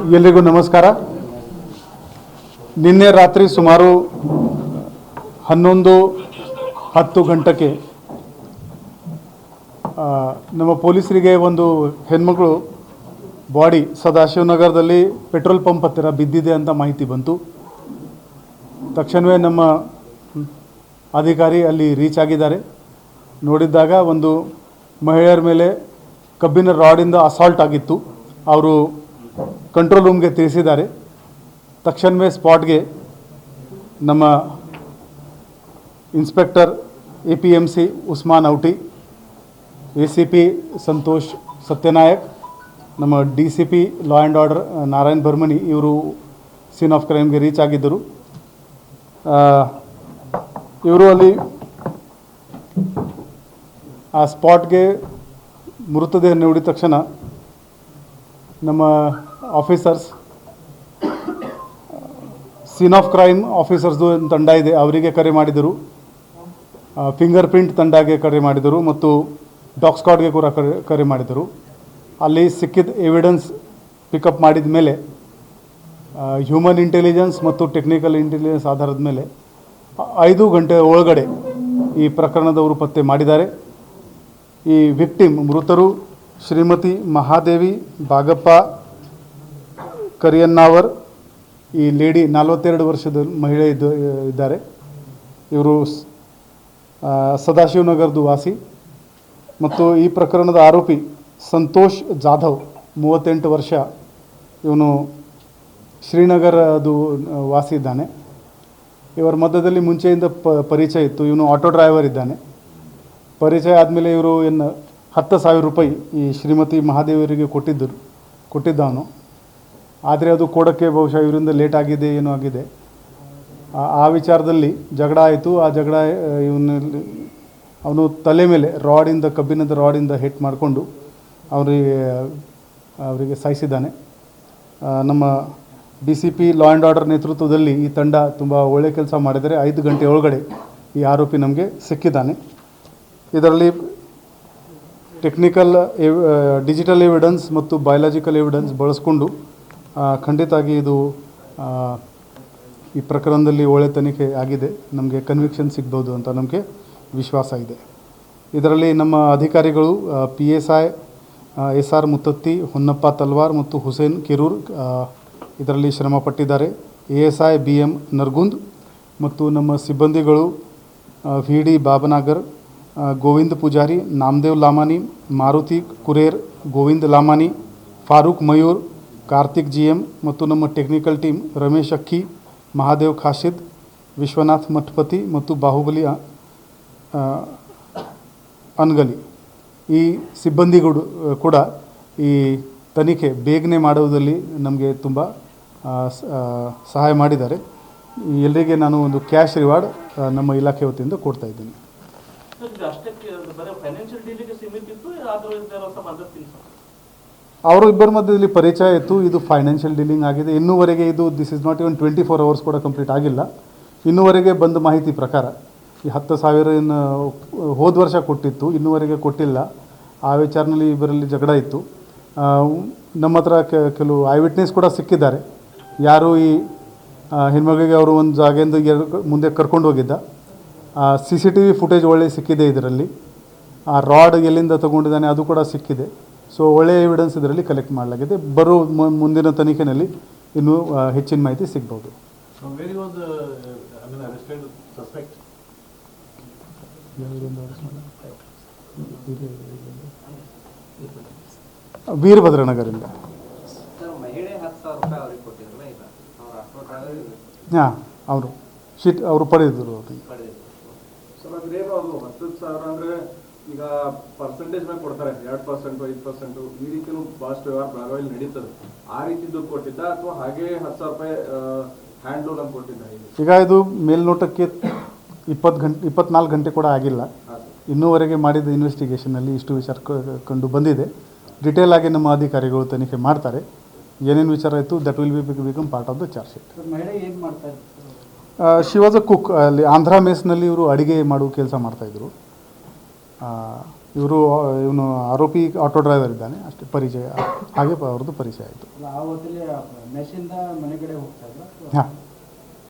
ಎಲ್ರಿಗೂ ನಮಸ್ಕಾರ. ನಿನ್ನೆ ರಾತ್ರಿ ಸುಮಾರು ಹನ್ನೊಂದು ಹತ್ತು ಗಂಟೆಗೆ ನಮ್ಮ ಪೊಲೀಸರಿಗೆ ಒಂದು ಹೆಣ್ಮಗಳು ಬಾಡಿ ಸದಾಶಿವನಗರದಲ್ಲಿ ಪೆಟ್ರೋಲ್ ಪಂಪ್ ಹತ್ತಿರ ಬಿದ್ದಿದೆ ಅಂತ ಮಾಹಿತಿ ಬಂತು. ತಕ್ಷಣವೇ ನಮ್ಮ ಅಧಿಕಾರಿ ಅಲ್ಲಿ ರೀಚ್ ಆಗಿದ್ದಾರೆ. ನೋಡಿದ್ದಾಗ ಒಂದು ಮಹಿಳೆಯರ ಮೇಲೆ ಕಬ್ಬಿನ ರಾಡಿಂದ ಅಸಾಲ್ಟ್ ಆಗಿತ್ತು. ಅವರು ಕಂಟ್ರೋಲ್ ರೂಮ್ಗೆ ತಿಳಿಸಿದ್ದಾರೆ. ತಕ್ಷಣವೇ ಸ್ಪಾಟ್ಗೆ ನಮ್ಮ inspector A P M C Usman ಔಟಿ A C P Santosh Satyanayak, ನಮ್ಮ D C P law and order Narayan Barmani ಇವರು ಸೀನ್ ಆಫ್ ಕ್ರೈಮ್ಗೆ ರೀಚ್ ಆಗಿದ್ದರು. ಇವರು ಅಲ್ಲಿ ಆ ಸ್ಪಾಟ್ಗೆ ಮೃತದೇಹ ನೋಡಿದ ತಕ್ಷಣ ನಮ್ಮ ಆಫೀಸರ್ಸ್ ಸೀನ್ ಆಫ್ ಕ್ರೈಮ್ ಆಫೀಸರ್ಸ್ದು ತಂಡ ಇದೆ, ಅವರಿಗೆ ಕರೆ ಮಾಡಿದರು. ಫಿಂಗರ್ ಪ್ರಿಂಟ್ ತಂಡಗೆ ಕರೆ ಮಾಡಿದರು ಮತ್ತು ಡಾಗ್ ಸ್ಕಾಡ್ಗೆ ಕೂಡ ಕರೆ ಕರೆ ಮಾಡಿದರು. ಅಲ್ಲಿ ಸಿಕ್ಕಿದ ಎವಿಡೆನ್ಸ್ ಪಿಕಪ್ ಮಾಡಿದ ಮೇಲೆ ಹ್ಯೂಮನ್ ಇಂಟೆಲಿಜೆನ್ಸ್ ಮತ್ತು ಟೆಕ್ನಿಕಲ್ ಇಂಟೆಲಿಜೆನ್ಸ್ ಆಧಾರದ ಮೇಲೆ, ಐದು ಗಂಟೆ ಒಳಗಡೆ ಈ ಪ್ರಕರಣದವರು ಪತ್ತೆ ಮಾಡಿದ್ದಾರೆ. ಈ ವಿಕ್ಟಿಮ್ ಮೃತರು ಶ್ರೀಮತಿ ಮಹಾದೇವಿ ಬಾಗಪ್ಪ ಕರಿಯನ್ನಾವರ್ ಈ ಲೇಡಿ ನಲವತ್ತೆರಡು ವರ್ಷದ ಮಹಿಳೆ ಇದ್ದು, ಇದ್ದಾರೆ. ಇವರು ಸದಾಶಿವನಗರದು ವಾಸಿ. ಮತ್ತು ಈ ಪ್ರಕರಣದ ಆರೋಪಿ ಸಂತೋಷ್ ಜಾಧವ್, ಮೂವತ್ತೆಂಟು ವರ್ಷ. ಇವನು ಶ್ರೀನಗರದು ವಾಸಿ ಇದ್ದಾನೆ. ಇವರ ಮಧ್ಯದಲ್ಲಿ ಮುಂಚೆಯಿಂದ ಪರಿಚಯ ಇತ್ತು. ಇವನು ಆಟೋ ಡ್ರೈವರ್ ಇದ್ದಾನೆ. ಪರಿಚಯ ಆದಮೇಲೆ ಇವರು ಏನು ಹತ್ತು ಸಾವಿರ ರೂಪಾಯಿ ಈ ಶ್ರೀಮತಿ ಮಹಾದೇವರಿಗೆ ಕೊಟ್ಟಿದ್ದರು ಕೊಟ್ಟಿದ್ದವನು ಆದರೆ ಅದು ಕೊಡೋಕ್ಕೆ ಬಹುಶಃ ಇವರಿಂದ ಲೇಟ್ ಆಗಿದೆ, ಏನೋ ಆಗಿದೆ. ಆ- ಆ ವಿಚಾರದಲ್ಲಿ ಜಗಳ ಆಯಿತು. ಆ ಜಗಳ ಇವನಲ್ಲಿ ಅವನು ತಲೆ ಮೇಲೆ ರಾಡಿಂದ, ಕಬ್ಬಿಣದ ರಾಡಿಂದ ಹಿಟ್ ಮಾಡಿಕೊಂಡು ಅವರಿಗೆ ಅವರಿಗೆ ಸಾಯಿಸಿದ್ದಾನೆ. ನಮ್ಮ D C P law and order ನೇತೃತ್ವದಲ್ಲಿ ಈ ತಂಡ ತುಂಬ ಒಳ್ಳೆಯ ಕೆಲಸ ಮಾಡಿದರೆ ಐದು ಗಂಟೆ ಒಳಗಡೆ ಈ ಆರೋಪಿ ನಮಗೆ ಸಿಕ್ಕಿದ್ದಾನೆ. ಇದರಲ್ಲಿ ಟೆಕ್ನಿಕಲ್ ಡಿಜಿಟಲ್ ಎವಿಡೆನ್ಸ್ ಮತ್ತು ಬಯಾಲಜಿಕಲ್ ಎವಿಡೆನ್ಸ್ ಬಳಸ್ಕೊಂಡು ಖಂಡಿತಾಗಿ ಇದು ಈ ಪ್ರಕರಣದಲ್ಲಿ ಒಳ್ಳೆ ತನಿಖೆ ಆಗಿದೆ. ನಮಗೆ ಕನ್ವಿಕ್ಷನ್ ಸಿಗ್ಬೋದು ಅಂತ ನಮಗೆ ವಿಶ್ವಾಸ ಇದೆ. ಇದರಲ್ಲಿ ನಮ್ಮ ಅಧಿಕಾರಿಗಳು P S I S R Muttatti, Honnappa Talwar ಮತ್ತು ಹುಸೇನ್ ಕಿರೂರ್ ಇದರಲ್ಲಿ ಶ್ರಮ ಪಟ್ಟಿದ್ದಾರೆ. A S I B M Nargund ಮತ್ತು ನಮ್ಮ ಸಿಬ್ಬಂದಿಗಳು V D Babanagar Govind Pujari, Namdev Lamani, Maruti Kurer, Govind Lamani, Farooq Mayur, Karthik G M ಮತ್ತು ನಮ್ಮ ಟೆಕ್ನಿಕಲ್ ಟೀಮ್ ರಮೇಶ್ ಅಕ್ಕಿ, ಮಹಾದೇವ್ ಖಾಶಿದ್, ವಿಶ್ವನಾಥ್ ಮಠಪತಿ ಮತ್ತು ಬಾಹುಬಲಿ ಅನ್ಗಲಿ. ಈ ಸಿಬ್ಬಂದಿಗಳು ಕೂಡ ಈ ತನಿಖೆ ಬೇಗನೆ ಮಾಡುವುದರಲ್ಲಿ ನಮಗೆ ತುಂಬ ಸಹಾಯ ಮಾಡಿದ್ದಾರೆ. ಎಲ್ಲರಿಗೆ ನಾನು ಒಂದು ಕ್ಯಾಶ್ ರಿವಾರ್ಡ್ ನಮ್ಮ ಇಲಾಖೆ ವತಿಯಿಂದ ಕೊಡ್ತಾ ಇದ್ದೀನಿ. ಅಷ್ಟಕ್ಕೆ ಅವರು ಇಬ್ಬರ ಮಧ್ಯದಲ್ಲಿ ಪರಿಚಯ ಇತ್ತು, ಇದು ಫೈನಾನ್ಷಿಯಲ್ ಡೀಲಿಂಗ್ ಆಗಿದೆ. ಇನ್ನೂವರೆಗೆ ಇದು this is not even twenty four hours ಕೂಡ ಕಂಪ್ಲೀಟ್ ಆಗಿಲ್ಲ. ಇನ್ನೂವರೆಗೆ ಬಂದ ಮಾಹಿತಿ ಪ್ರಕಾರ, ಈ ಹತ್ತು ಸಾವಿರ ಇನ್ನು ಹೋದ ವರ್ಷ ಕೊಟ್ಟಿತ್ತು, ಇನ್ನೂವರೆಗೆ ಕೊಟ್ಟಿಲ್ಲ. ಆ ವಿಚಾರನಲ್ಲಿ ಇಬ್ಬರಲ್ಲಿ ಜಗಳ ಇತ್ತು. ನಮ್ಮ ಹತ್ರ ಕೆಲವು ಐ ವಿಟ್ನೆಸ್ ಕೂಡ ಸಿಕ್ಕಿದ್ದಾರೆ. ಯಾರು ಈ ಹೆಣ್ಮಗಳಿಗೆ ಅವರು ಒಂದು ಜಾಗೆಯಿಂದ ಮುಂದೆ ಕರ್ಕೊಂಡು ಹೋಗಿದ್ದ. C C T V footage ಒಳ್ಳೆ ಸಿಕ್ಕಿದೆ ಇದರಲ್ಲಿ. ಆ ರಾಡ್ ಎಲ್ಲಿಂದ ತಗೊಂಡಿದ್ದಾನೆ ಅದು ಕೂಡ ಸಿಕ್ಕಿದೆ. ಸೊ ಒಳ್ಳೆಯ ಎವಿಡೆನ್ಸ್ ಇದರಲ್ಲಿ ಕಲೆಕ್ಟ್ ಮಾಡಲಾಗಿದೆ. ಬರೋ ಮು- ಮುಂದಿನ ತನಿಖೆಯಲ್ಲಿ ಇನ್ನೂ ಹೆಚ್ಚಿನ ಮಾಹಿತಿ ಸಿಗ್ಬೋದು? ವೀರಭದ್ರನಗರಿಂದ. ಹಾಂ ಅವರು. ಶೀಟ್ ಅವರು ಪಡೆದಿದ್ದರು ಅವ್ರಿಗೆ. ಅದ್ರೇನು ಅದು ಹತ್ತು ಸಾವಿರ ಅಂದ್ರೆ ಈಗ ಪರ್ಸೆಂಟೇಜ್ ಮೇಲೆ ಕೊಡ್ತಾರೆ ಎರಡು ಪರ್ಸೆಂಟ್ ಐದು ಪರ್ಸೆಂಟ್ ಈ ರೀತಿನೂ ಭಾಳಷ್ಟು ವ್ಯವಹಾರ ಬೆಳಗಾವಿಯಲ್ಲಿ ನಡೀತದೆ. ಆ ರೀತಿ ದುಡ್ಡು ಕೊಟ್ಟಿದ್ದ ಅಥವಾ ಹಾಗೆ ಹತ್ತು ಸಾವಿರ ರೂಪಾಯಿ ಹ್ಯಾಂಡ್ ಲೋನ್ ಅಂತ ಕೊಟ್ಟಿದ್ದ ಈಗ ಇದು ಮೇಲ್ನೋಟಕ್ಕೆ ಇಪ್ಪತ್ತು ಗಂಟೆ ಇಪ್ಪತ್ನಾಲ್ಕು ಗಂಟೆ ಕೂಡ ಆಗಿಲ್ಲ. ಇನ್ನೂವರೆಗೆ ಮಾಡಿದ ಇನ್ವೆಸ್ಟಿಗೇಷನಲ್ಲಿ ಇಷ್ಟು ವಿಚಾರ ಕಂಡು ಬಂದಿದೆ. ಡಿಟೇಲ್ ಆಗಿ ನಮ್ಮ ಅಧಿಕಾರಿಗಳು ತನಿಖೆ ಮಾಡ್ತಾರೆ. ಏನೇನು ವಿಚಾರ ಆಯಿತು that will be become part of the charge sheet ಮಹಿಳೆ ಏನು ಮಾಡ್ತಾ ಇದ್ರು ಶಿ ವಾಸ್ ಅ ಕುಕ್ ಅಲ್ಲಿ ಆಂಧ್ರ ಮೇಸ್ನಲ್ಲಿ ಇವರು ಅಡುಗೆ ಮಾಡುವ ಕೆಲಸ ಮಾಡ್ತಾಯಿದ್ರು ಇವರು ಇವನು ಆರೋಪಿ ಆಟೋ ಡ್ರೈವರ್ ಇದ್ದಾನೆ ಅಷ್ಟೇ ಪರಿಚಯ ಹಾಗೆ ಅವ್ರದ್ದು ಪರಿಚಯ ಆಯಿತು ಹಾಂ